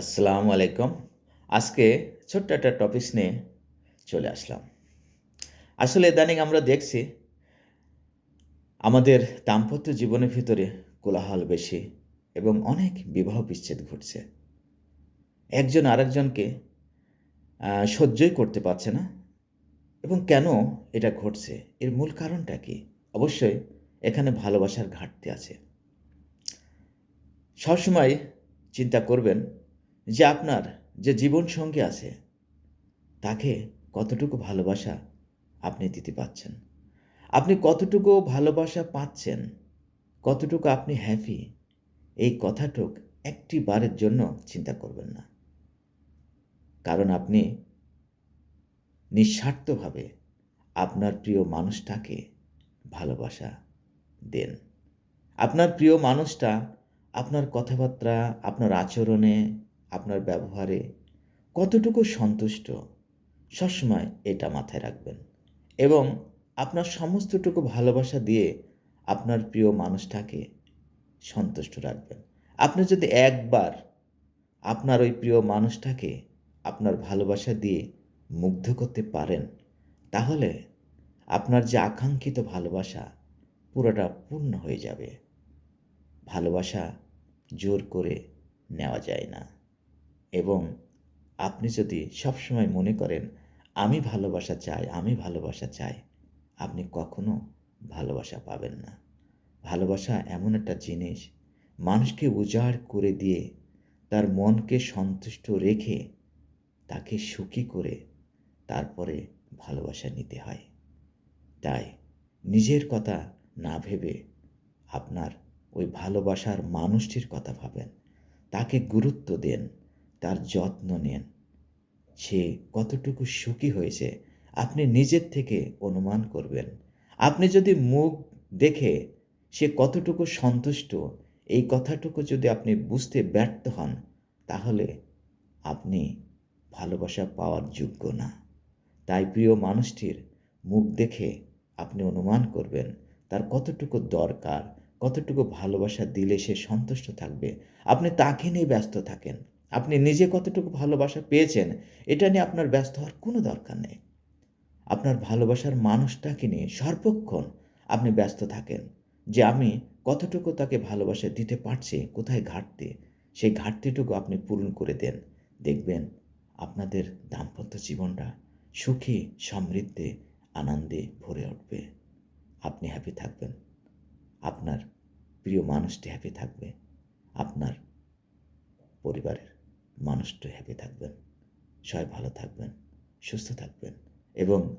আসসালামু আলাইকুম। আজকে ছোট্ট একটা টপিকস নিয়ে চলে আসলাম। আসলে ইদানিং আমরা দেখছি আমাদের দাম্পত্য জীবনের ভিতরে কোলাহল বেশি এবং অনেক বিবাহ বিচ্ছেদ ঘটছে। একজন আরেকজনকে সহ্যই করতে পারছে না এবং কেন এটা ঘটছে? এর মূল কারণটা কি? অবশ্যই এখানে ভালোবাসার ঘাটতি আছে। সবসময় চিন্তা করবেন যে আপনার যে জীবন জীবনসঙ্গী আছে, তাকে কতটুকু ভালোবাসা আপনি দিতে পাচ্ছেন? আপনি কতটুকু ভালোবাসা পাচ্ছেন? কতটুকু আপনি হ্যাপি এই কথাটুক একটি বারের জন্য চিন্তা করবেন না। কারণ আপনি নিঃস্বার্থভাবে আপনার প্রিয় মানুষটাকে ভালোবাসা দেন। আপনার প্রিয় মানুষটা আপনার কথাবার্তা, আপনার আচরণে আপনার ব্যবহারে কতটুকু সন্তুষ্ট, সবসময় এটা মাথায় রাখবেন। এবং আপনার সমস্তটুকু ভালোবাসা দিয়ে আপনার প্রিয় মানুষটাকে সন্তুষ্ট রাখবেন। আপনি যদি একবার আপনার ওই প্রিয় মানুষটাকে আপনার ভালোবাসা দিয়ে মুগ্ধ করতে পারেন, তাহলে আপনার যে আকাঙ্ক্ষিত ভালোবাসা, পুরোটা পূর্ণ হয়ে যাবে। ভালোবাসা জোর করে নেওয়া যায় না। এবং আপনি যদি সবসময় মনে করেন, আমি ভালোবাসা চাই, আমি ভালোবাসা চাই, আপনি কখনো ভালোবাসা পাবেন না। ভালোবাসা এমন একটা জিনিস, মানুষকে উজাড় করে দিয়ে তার মনকে সন্তুষ্ট রেখে তাকে সুখী করে তারপরে ভালোবাসা নিতে হয়। তাই নিজের কথা না ভেবে আপনার ওই ভালোবাসার মানুষটির কথা ভাবেন। তাকে গুরুত্ব দেন। তার যত্ন নেন। সে কতটুকু সুখী হয়েছে, আপনি নিজের থেকে অনুমান করবেন। আপনি যদি মুখ দেখে সে কতটুকু সন্তুষ্ট, এই কথাটুকু যদি আপনি বুঝতে ব্যর্থ হন, তাহলে আপনি ভালোবাসা পাওয়ার যোগ্য না। তাই প্রিয় মানুষটির মুখ দেখে আপনি অনুমান করবেন, তার কতটুকু দরকার, কতটুকু ভালোবাসা দিলে সে সন্তুষ্ট থাকবে, আপনি তাকে নিয়ে ব্যস্ত থাকেন। আপনি নিজে কতটুকু ভালোবাসা পেয়েছেন, এটা নিয়ে আপনার ব্যস্ত হওয়ার কোনো দরকার নেই। আপনার ভালোবাসার মানুষটাকে নিয়ে সর্বক্ষণ আপনি ব্যস্ত থাকেন যে আমি কতটুকু তাকে ভালোবাসা দিতে পারছি, কোথায় ঘাটতি, সেই ঘাটতিটুকু আপনি পূরণ করে দেন। দেখবেন আপনাদের দাম্পত্য জীবনটা সুখী, সমৃদ্ধে, আনন্দে ভরে উঠবে। আপনি হ্যাপি থাকবেন। আপনার প্রিয় মানুষটি হ্যাপি থাকবে। আপনার পরিবারের। মানুষটি হ্যাপি থাকবেন, সবাই ভালো থাকবেন, সুস্থ থাকবেন এবং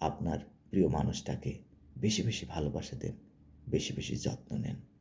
আপনার প্রিয় মানুষটাকে বেশি বেশি ভালোবাসা দেন, বেশি বেশি যত্ন নেন।